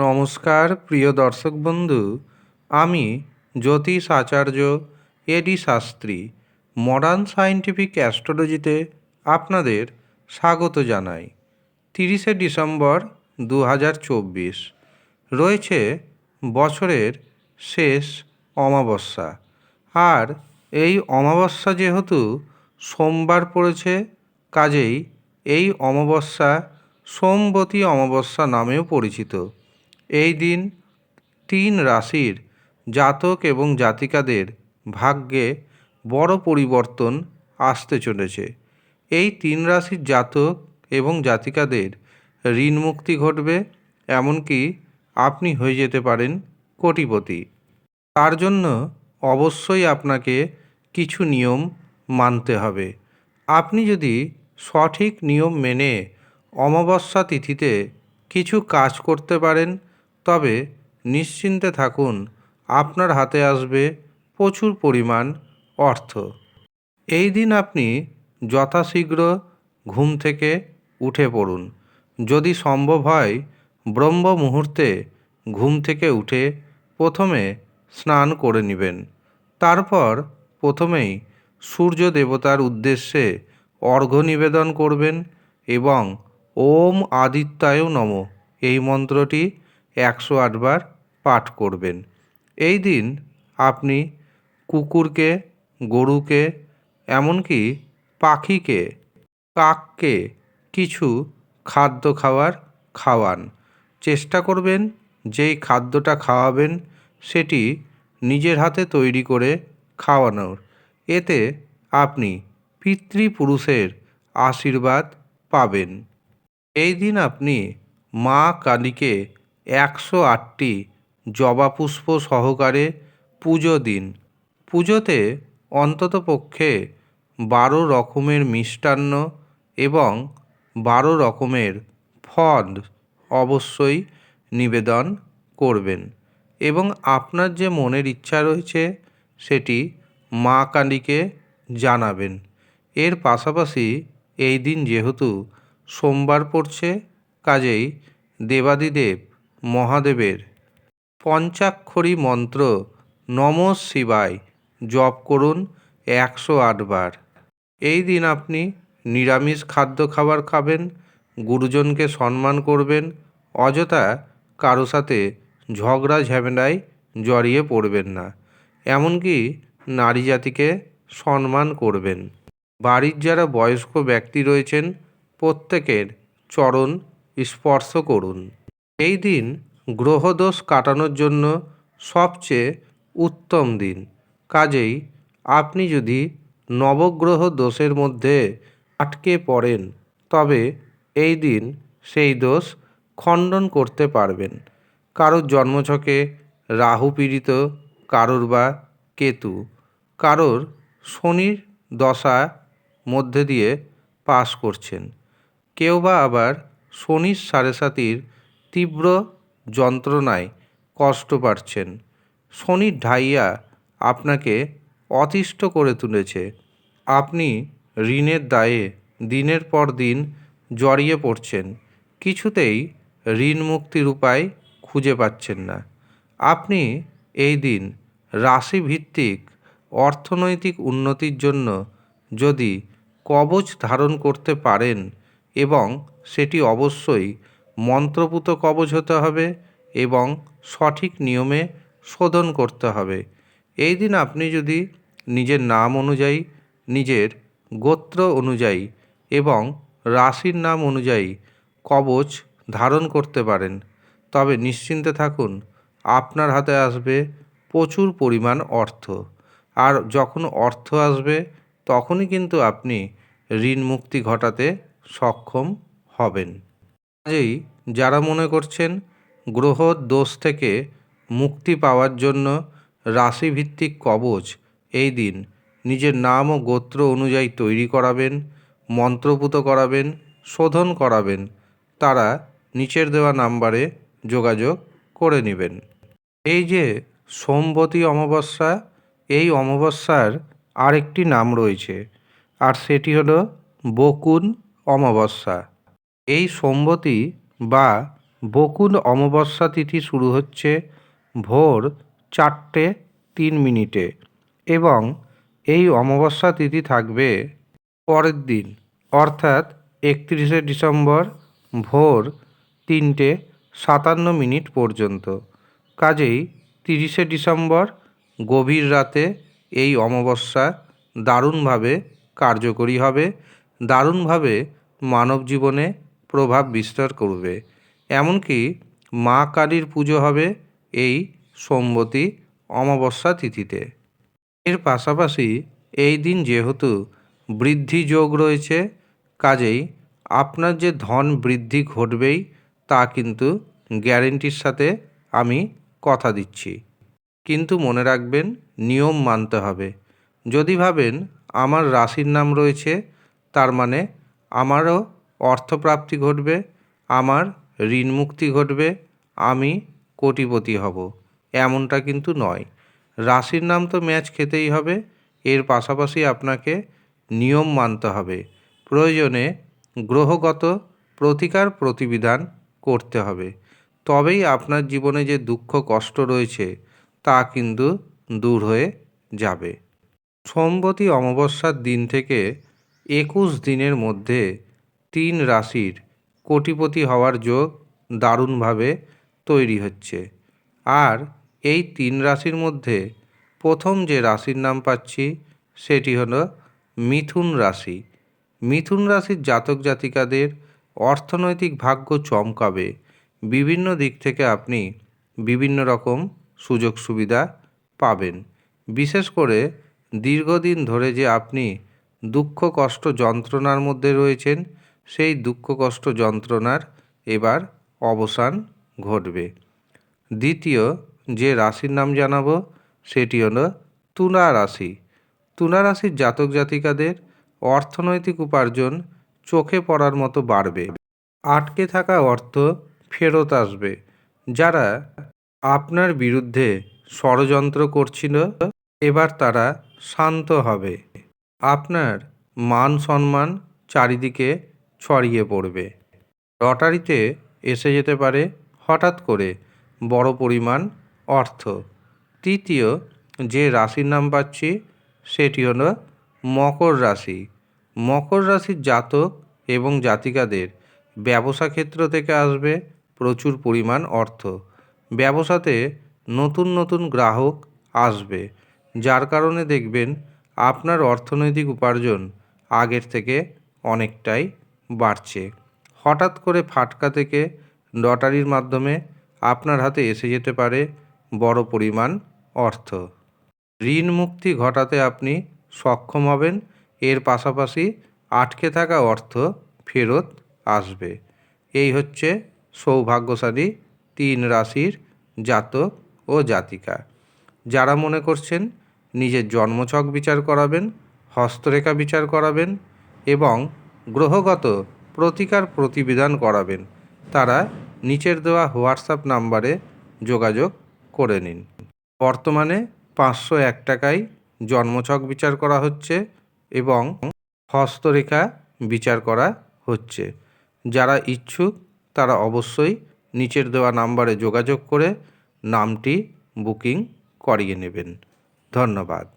নমস্কার, প্রিয় দর্শক বন্ধু। আমি জ্যোতিষ আচার্য, A D Shastri. Modern scientific অ্যাস্ট্রোলজিতে আপনাদের স্বাগত জানাই। তিরিশে ডিসেম্বর দু হাজার চব্বিশ। রয়েছে বছরের শেষ অমাবস্যা। আর এই অমাবস্যা যেহেতু সোমবার পড়েছে, কাজেই এই অমাবস্যা সোমবতী অমাবস্যা নামেও পরিচিত। এই দিন তিন রাশির জাতক এবং জাতিকাদের ভাগ্যে বড় পরিবর্তন আসতে চলেছে। এই তিন রাশির জাতক এবং জাতিকাদের ঋণ মুক্তি ঘটবে, এমনকি আপনি হয়ে যেতে পারেন কোটিপতি। তার জন্য অবশ্যই আপনাকে কিছু নিয়ম মানতে হবে। আপনি যদি সঠিক নিয়ম মেনে অমাবস্যা তিথিতে কিছু কাজ করতে পারেন তবে নিশ্চিন্তে থাকুন, আপনার হাতে আসবে প্রচুর পরিমাণ অর্থ। এই দিন আপনি যথাশীঘ্র ঘুম থেকে উঠে পড়ুন। যদি সম্ভব হয়, ব্রহ্ম মুহূর্তে ঘুম থেকে উঠে প্রথমে স্নান করে নেবেন। তারপর প্রথমেই সূর্য দেবতার উদ্দেশ্যে অর্ঘ্য নিবেদন করবেন এবং ওম আদিত্যায় নম। এই মন্ত্রটি একশো আটবার পাঠ করবেন। এই দিন আপনি কুকুরকে, গরুকে, এমনকি পাখিকে, কাককে কিছু খাদ্য খাওয়ার খাওয়ান। চেষ্টা করবেন যেই খাদ্যটা খাওয়াবেন সেটি নিজের হাতে তৈরি করে খাওয়ানোর। এতে আপনি পিতৃপুরুষের আশীর্বাদ পাবেন। এই দিন আপনি মা কালীকে একশো আটটি জবা পুষ্প সহকারে পুজো দিন। পুজোতে অন্ততপক্ষে বারো রকমের মিষ্টান্ন এবং বারো রকমের ফল অবশ্যই নিবেদন করবেন এবং আপনার যে মনের ইচ্ছা রয়েছে সেটি মা কালীকে জানাবেন। এর পাশাপাশি এই দিন যেহেতু সোমবার পড়ছে, কাজেই দেবাদিদেব মহাদেবের। পঞ্চাক্ষরী মন্ত্র, নম শিবায়, জপ করুন একশো আটবার এই দিন আপনি নিরামিষ খাদ্য খাবার খাবেন, গুরুজনকে সম্মান করবেন, অযথা কারও সাথে ঝগড়া ঝামেলায় জড়িয়ে পড়বেন না। এমনকি নারী জাতিকে সম্মান করবেন। বাড়ির যারা বয়স্ক ব্যক্তি রয়েছেন, প্রত্যেকের চরণ স্পর্শ করুন। এই দিন গ্রহদোষ কাটানোর জন্য সবচেয়ে উত্তম দিন। কাজেই আপনি যদি নবগ্রহ দোষের মধ্যে আটকে পড়েন, তবে এই দিন সেই দোষ খণ্ডন করতে পারবেন। কারোর জন্মছকে রাহু পীড়িত, কারোর বা কেতু, কারোর শনির দশা মধ্যে দিয়ে পাস করছেন। কেউ বা আবার শনির সাড়ে সাতির তীব্র যন্ত্রণায় কষ্ট পাচ্ছেন। শনির ঢাইয়া আপনাকে অতিষ্ঠ করে তুলেছে। আপনি ঋণের দায়ে দিনের পর দিন জড়িয়ে পড়ছেন। কিছুতেই ঋণ মুক্তির উপায় খুঁজে পাচ্ছেন না। আপনি এই দিন রাশিভিত্তিক অর্থনৈতিক উন্নতির জন্য যদি কবচ ধারণ করতে পারেন এবং সেটি অবশ্যই মন্ত্রপুত কবচ হতে হবে এবং সঠিক নিয়মে শোধন করতে হবে। এই দিন আপনি যদি নিজের নাম অনুযায়ী, নিজের গোত্র অনুযায়ী এবং রাশির নাম অনুযায়ী কবচ ধারণ করতে পারেন, তবে নিশ্চিন্তে থাকুন, আপনার হাতে আসবে প্রচুর পরিমাণ অর্থ। আর যখন অর্থ আসবে, তখনই কিন্তু আপনি ঋণ মুক্তি ঘটাতে সক্ষম হবেন। কাজেই যারা মনে করছেন গ্রহ দোষ থেকে মুক্তি পাওয়ার জন্য রাশিভিত্তিক কবচ এই দিন নিজের নাম ও গোত্র অনুযায়ী তৈরি করাবেন, মন্ত্রপুত করাবেন, শোধন করাবেন। তারা নিচের দেওয়া নাম্বারে যোগাযোগ করে নেবেন। এই যে সোমবতী অমাবস্যা, এই অমাবস্যার আরেকটি নাম রয়েছে, আর সেটি হলো বকুন অমাবস্যা। এই সোমবতী বা বকুল অমাবস্যা তিথি শুরু হচ্ছে ভোর চারটে তিন মিনিটে এবং এই অমাবস্যা তিথি থাকবে পরের দিন, অর্থাৎ একত্রিশে ডিসেম্বর ভোর তিনটে সাতান্ন মিনিট পর্যন্ত। কাজেই তিরিশে ডিসেম্বর গভীর রাতে এই অমাবস্যা দারুণভাবে কার্যকরী হবে, দারুণভাবে মানব জীবনে প্রভাব বিস্তার করবে। এমনকি মা কালীর পুজো হবে এই সোমবতী অমাবস্যা তিথিতে। এর পাশাপাশি এই দিন যেহেতু বৃদ্ধি যোগ রয়েছে, কাজেই আপনার যে ধন বৃদ্ধি ঘটবেই তা কিন্তু গ্যারেন্টির সাথে আমি কথা দিচ্ছি। কিন্তু মনে রাখবেন, নিয়ম মানতে হবে। যদি ভাবেন আমার রাশির নাম রয়েছে, তার মানে আমারও অর্থপ্রাপ্তি ঘটবে, আমার ঋণ মুক্তি ঘটবে, আমি কোটিপতি হব। এমনটা কিন্তু নয়। রাশির নাম তো ম্যাচ খেতেই হবে, এর পাশাপাশি আপনাকে নিয়ম মানতে হবে। প্রয়োজনে গ্রহগত প্রতিকার প্রতিবিধান করতে হবে। তবেই আপনার জীবনে যে দুঃখ কষ্ট রয়েছে, তা কিন্তু দূর হয়ে যাবে। সোমবতী অমাবস্যার দিন থেকে একুশ দিনের মধ্যে তিন রাশির কোটিপতি হওয়ার যোগ দারুণভাবে তৈরি হচ্ছে। আর এই তিন রাশির মধ্যে প্রথম যে রাশির নাম পাচ্ছি, সেটি হলো মিথুন রাশি। মিথুন রাশির জাতক জাতিকাদের অর্থনৈতিক ভাগ্য চমকাবে। বিভিন্ন দিক থেকে আপনি বিভিন্ন রকম সুযোগ সুবিধা পাবেন। বিশেষ করে দীর্ঘদিন ধরে যে আপনি দুঃখ কষ্ট যন্ত্রণার মধ্যে রয়েছেন সেই দুঃখ কষ্ট যন্ত্রণার এবার অবসান ঘটবে। দ্বিতীয়, যে রাশির নাম জানাব সেটি হলো তুলা রাশি। তুলা রাশির জাতক জাতিকাদের অর্থনৈতিক উপার্জন চোখে পড়ার মতো বাড়বে। আটকে থাকা অর্থ ফেরত আসবে। যারা আপনার বিরুদ্ধে ষড়যন্ত্র করছিল, এবার তারা শান্ত হবে। আপনার মান সম্মান চারিদিকে ছড়িয়ে পড়বে। লটারিতে এসে যেতে পারে হঠাৎ করে বড় পরিমাণ অর্থ। তৃতীয়, যে রাশির নাম পাচ্ছি সেটি হলো মকর রাশি। মকর রাশির জাতক এবং জাতিকাদের ব্যবসা ক্ষেত্র থেকে আসবে প্রচুর পরিমাণ অর্থ। ব্যবসাতে নতুন নতুন গ্রাহক আসবে, যার কারণে দেখবেন আপনার অর্থনৈতিক উপার্জন আগের থেকে অনেকটাই বাড়ছে। হঠাৎ করে ফাটকা থেকে লটারির মাধ্যমে আপনার হাতে এসে যেতে পারে বড় পরিমাণ অর্থ। ঋণ মুক্তি ঘটাতে আপনি সক্ষম হবেন, এর পাশাপাশি আটকে থাকা অর্থ ফেরত আসবে। এই হচ্ছে সৌভাগ্যশালী তিন রাশির জাতক ও জাতিকা। যারা মনে করছেন নিজের জন্মছক বিচার করাবেন, হস্তরেখা বিচার করাবেন এবং গ্রহগত প্রতিকার প্রতিবিধান করাবেন। তারা নিচের দেওয়া হোয়াটসঅ্যাপ নাম্বারে যোগাযোগ করে নিন। বর্তমানে পাঁচশো এক টাকায় জন্মছক বিচার করা হচ্ছে এবং হস্তরেখা বিচার করা হচ্ছে। যারা ইচ্ছুক, তারা অবশ্যই নিচের দেওয়া নাম্বারে যোগাযোগ করে নামটি বুকিং করিয়ে নেবেন। ধন্যবাদ।